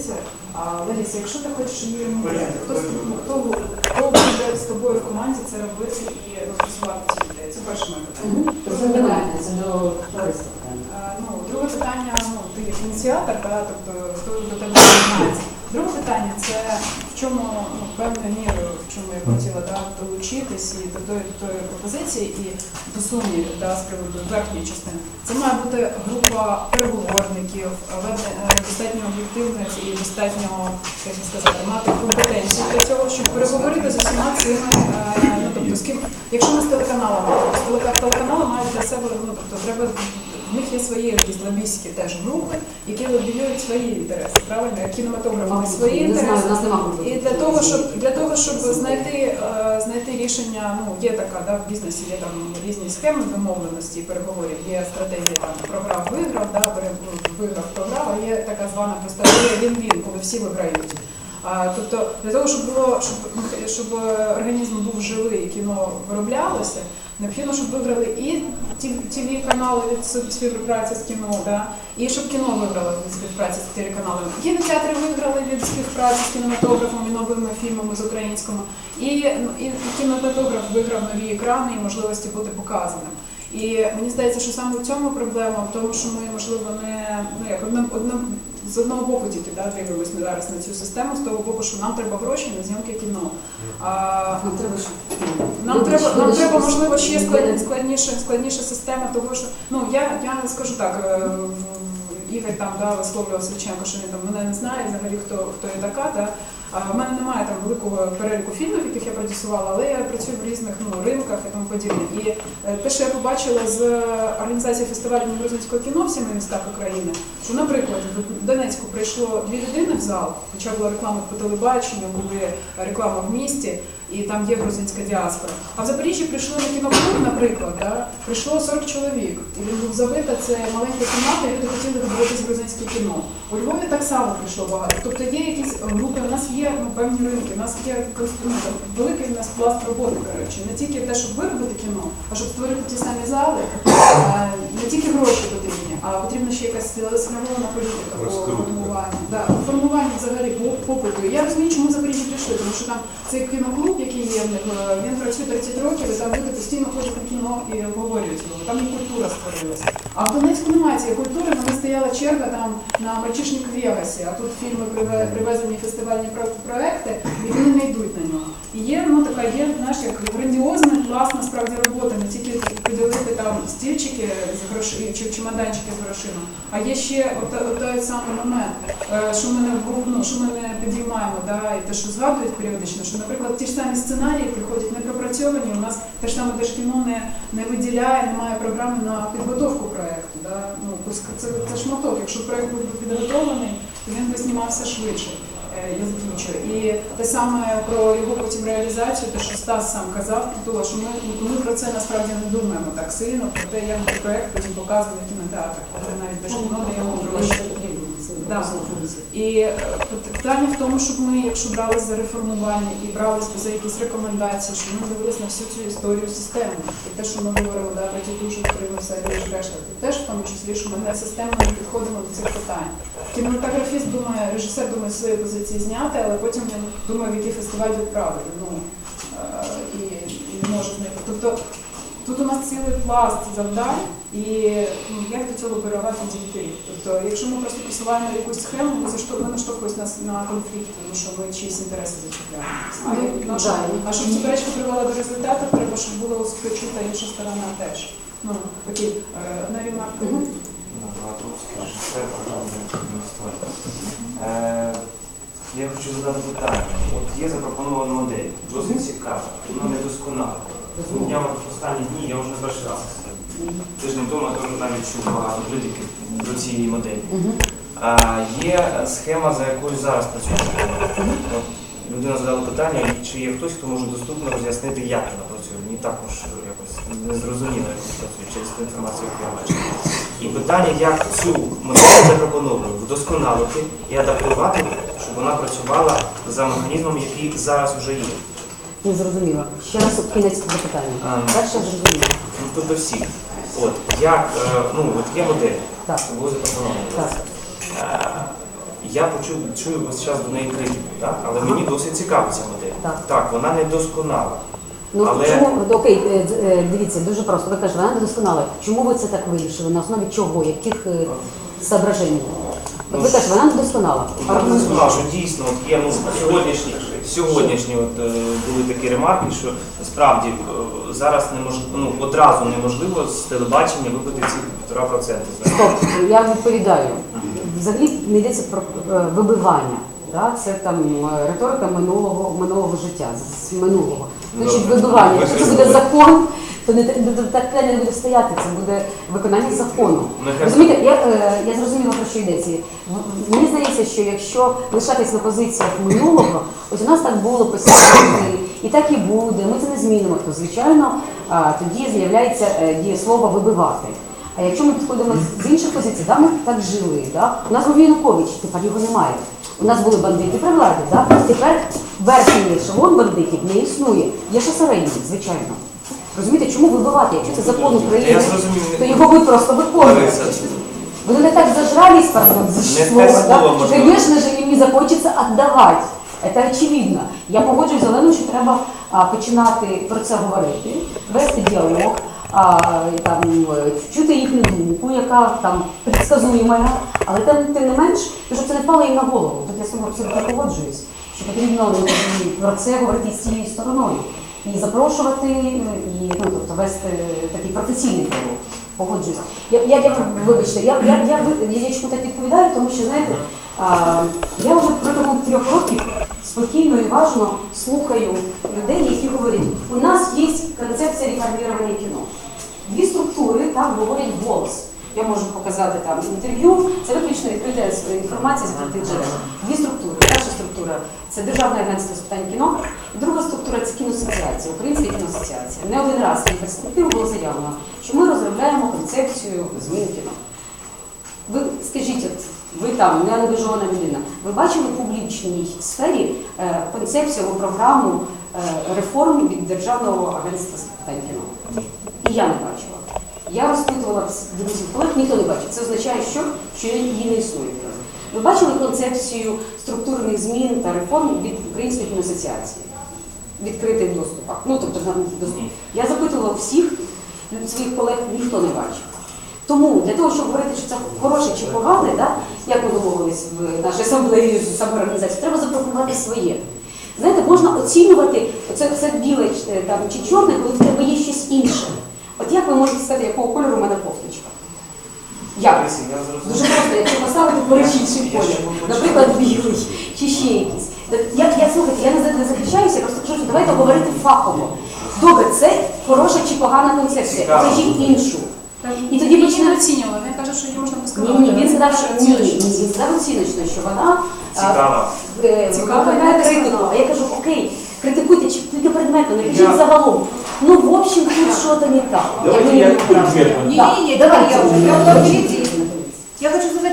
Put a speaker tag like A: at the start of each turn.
A: пропозиція. А, Лариса, якщо ти хочеш її ремонтувати, хто, з- хто, хто буде з тобою в команді це робити і розпрацювати цю ідею? Це перше моє питання.
B: Це питання, це до товариства питання.
A: Е, Ну, друге питання, ну, ти як ініціатор, да, тобто хто до тебе займається. В чому ну, певною мірою, в чому я хотіла да, долучитись і до тої, до пропозиції і до сумнівів да, з приводу верхньої частини. Це має бути група переговорників, але е, достатньо об'єктивних і достатньо, як сказати, мати компетенцію для цього, щоб переговорити з усіма цими, е, ну тобто з ким, якщо ми з телеканалами, з телека- телеканали мають для себе, ну тобто треба. В них є свої якісь лобійські теж групи, які лобіюють свої інтереси. Правильно, кінематограф має свої
B: Не знаю,
A: інтереси. І для того, щоб для того, щоб знайти е, знайти рішення, ну є така, да, в бізнесі є там різні схеми домовленості, переговорів, є стратегія там програв виграв, да, пере- виграв програв, а є така звана стратегія він-він, коли всі виграють. Тобто для того, щоб було щоб, щоб організм був живий, кіно вироблялося, необхідно, щоб виграли і ті канали від співпраці з кіно, да, і щоб кіно виграло від співпраці з телеканалами. Кінотеатри виграли від співпраці з кінематографом і новими фільмами з українськими. І, ну, і кінематограф виграв нові екрани і можливості бути показаним. І мені здається, що саме в цьому проблема, в тому, що ми, можливо, не ну як одним одним з одного боку тільки да, дивимося ми зараз на цю систему, з того боку, що нам треба гроші на зйомки кіно. А,
B: Нам треба,
A: нам треба, нам треба можливо ще складніша, складніша система того, що ну я, я скажу так. е, Ігор там да, висловлював Свіченко, що він там мене не знає взагалі хто хто я така. Да. В мене немає там великого переліку фільмів, яких я продюсувала, але я працюю в різних ну, ринках і тому подібне. І е, те, що я побачила з організації фестивалю грузинського кіно в семи містах України, що, наприклад, в Донецьку прийшло дві людини в зал, хоча була реклама по телебаченню, були реклама в місті, і там є грузинська діаспора. А в Запоріжжі прийшли на кіноклуб, наприклад, да, прийшло 40 чоловік, і він був забита, це маленька кімната, і люди хотіли дивитися грузинське кіно. У Львові так само прийшло багато. Тобто є якісь групи, у нас є ну, певні ринки, у нас є ну, великий у нас пласт роботи, коротше. Не тільки те, щоб виробити кіно, а щоб створити ті самі зали. Не тільки гроші потрібні, а потрібна ще якась цілеспрямована політика по формуванню. Да, по формуванню взагалі попиту. Я розумію, чому в Запоріжжі прийшли, тому що там цей кіноклуб, який є в них, е, він працює 30 років, і там люди постійно ходять на кіно і обговорюють його. Там і культура створилася. А в Донецьку немає цієї культури, вона стояла черга там на мальчишник в Вегасі, а тут фільми приве- привезені фестивальні про- проекти, і вони не йдуть на нього. Є ну така є, знаєш, як грандіозна, класна справді робота, не тільки поділити там стільчики з грошей чи чемоданчики з грошима, а є ще от, от той самий момент, е, що ми не ну, що ми не підіймаємо, да, і те, що згадують періодично, що, наприклад, ті ж самі сценарії приходять не пропрацьовані. У нас те ж саме Держкіно не, не виділяє, немає програми на підготовку проекту. Да? Ну, це, це шматок. Якщо проект був підготовлений, то він би знімався швидше. Е, Я закінчую. І те саме про його потім реалізацію, те, що Стас сам казав, Титула, що ми, ми про це насправді не думаємо так сильно, про те, як проект потім показує в кінотеатрах, навіть дає гроші. Да. І е, питання в тому, щоб ми, якщо брались за реформування і брались за якісь рекомендації, щоб ми дивились на всю цю історію системи. І те, що ми говорили, да, про дуже втримався і решта, і теж в тому числі, що ми не системно не підходимо до цих питань. Кінематографіст думає, режисер думає свої позиції зняти, але потім він думає, в який фестиваль відправити. Ну, е, і, і не може. Тобто Тут у нас цілий пласт завдань, і ну, як до цього керувати дітей. Тобто, якщо ми просто посилаємо якусь схему, ми заштовх- ми наштовхуємося на, на конфлікт, тому що ми чиїсь інтереси зачіпляємо. А,
B: Ну,
A: наша- а щоб суперечка привела до результату, треба, щоб була почута інша сторона теж. Ну, окей, е, одна ремарка.
C: Я хочу задати питання. От є запропонована модель. Досить цікава, вона не досконала. Я от останні дні, я вже перший раз тиждень тому теж навіть чув багато критики до цієї моделі. А, є схема, за якою зараз працює. От Людина задала питання, чи є хтось, хто може доступно роз'яснити, як вона працює. Мені також якось незрозуміло, як вона працює через ту інформацію, яку я бачив. І питання, як цю модель запропоновану вдосконалити і адаптувати, щоб вона працювала за механізмом, який зараз вже є.
B: Не зрозуміла. Ще раз кінець запитання. Перше зрозуміла.
C: Ну, тут до всіх. От як, е, ну, от є модель,
B: Так.
C: було запропоновано.
B: Так.
C: Е, я почув, чую весь час до неї критику, так? але мені досить цікава ця модель.
B: Так.
C: так, вона не досконала.
B: Ну
C: Але-
B: чому окей, е, д- е, дивіться, дуже просто. Ви кажете, вона не досконала. Чому ви це так вирішили? На основі чого? Яких е, соображень? От ви кажете, вона не досконала.
C: Б не сказав, що дійсно от є ну, сьогоднішні, сьогоднішні от, е, були такі ремарки, що справді е, зараз неможливо, ну, одразу неможливо з телебачення вибити ці півтора проценти.
B: Стоп, я відповідаю. Взагалі не йдеться про е, вибивання. Да? Це там риторика минулого, минулого життя, з минулого. Значить, вибивання.
C: Ви
B: Якщо це буде закон, то не те- так не буде стояти, це буде виконання закону. Розумієте, я, е, я зрозуміла про що йдеться. Мені здається, що якщо лишатись на позиціях минулого, ось у нас так було постійно, і так і буде, ми це не змінимо, то звичайно тоді з'являється е, дієслово вибивати. А якщо ми підходимо з інших позицій, да, ми так жили. Да? У нас був Янукович, тепер його немає. У нас були бандити при владі, да? тепер верхній ешелон бандитів не існує. Є ще середній, звичайно. Розумієте, чому вибивати? Якщо це закон України, то його ви просто виконуєте. Вы не так зажрались, пардон, за слово, да? Конечно же, им не захочеться віддавати. Це очевидно. Я погоджуюсь з Оленою, що треба а, починати про це говорити, вести діалог, а, там, е, чути їхню думку, яка там предсказуєма, але тим, тим не менш, щоб це не впало їм на голову. Тут я з тобою абсолютно погоджуюсь, що потрібно ну, про це говорити з цією стороною. І запрошувати, і ну, тобто вести такий професійний діалог. Погоджуюсь. Я, я, я вибачте, я, я, я, я, я так відповідаю, тому що знаєте, а, я вже протягом трьох років спокійно і важно слухаю людей, які говорять, у нас є концепція реформування кіно. Дві структури так говорять голос. Я можу показати там інтерв'ю, це виключно відкрита інформація з відкритих джерел. Дві структури. Перша структура це Державне агентство з питань кіно, друга структура це кіноасоціація, Українська кіноасоціація. Не один раз в перспективу було заявлено, що ми розробляємо концепцію змін кіно. Ви скажіть, от ви там не ангажована людина. Ви бачили в публічній сфері е, концепцію або програму е, реформ від Державного агентства з питань кіно? І я не бачила. Я розпитувала друзів колег, ніхто не бачив. Це означає, що, що її не існує. Ви бачили концепцію структурних змін та реформ від Української кіноасоціації? В відкритих доступах. Ну, тобто доступ. Я запитувала всіх своїх колег, ніхто не бачив. Тому для того, щоб говорити, що це хороше чи погане, да, як ми домовились в нашій асамблеї з самоорганізації, треба запропонувати своє. Знаєте, можна оцінювати це, це біле е, там, чи чорне, коли в тебе є щось інше. От як ви можете сказати, якого кольору в мене кофточка? Як? Дуже просто, якщо поставити поруч інший колір, наприклад, білий чи ще якийсь. Так Я, я слухайте, я не, захищаюся, я просто кажу, що давайте говорити фахово. Добре, це хороша чи погана концепція, покажіть іншу.
A: Так,
B: І тоді почне-
A: не оцінювали. Він каже, що її можна
B: Ні, ні, він сказав, що ні, ні, він сказав оціночно, що вона
C: Цікава.
B: е,
A: Цікаво,
B: критику. А я кажу, окей, критикуйте, чи тільки предметно, не
C: Я-
B: кажіть загалом. Ну, в общем, тут что-то не так.
D: Давайте я
B: предмет.
A: Не-не-не,
B: давай
A: я уже. я. Я хочу задати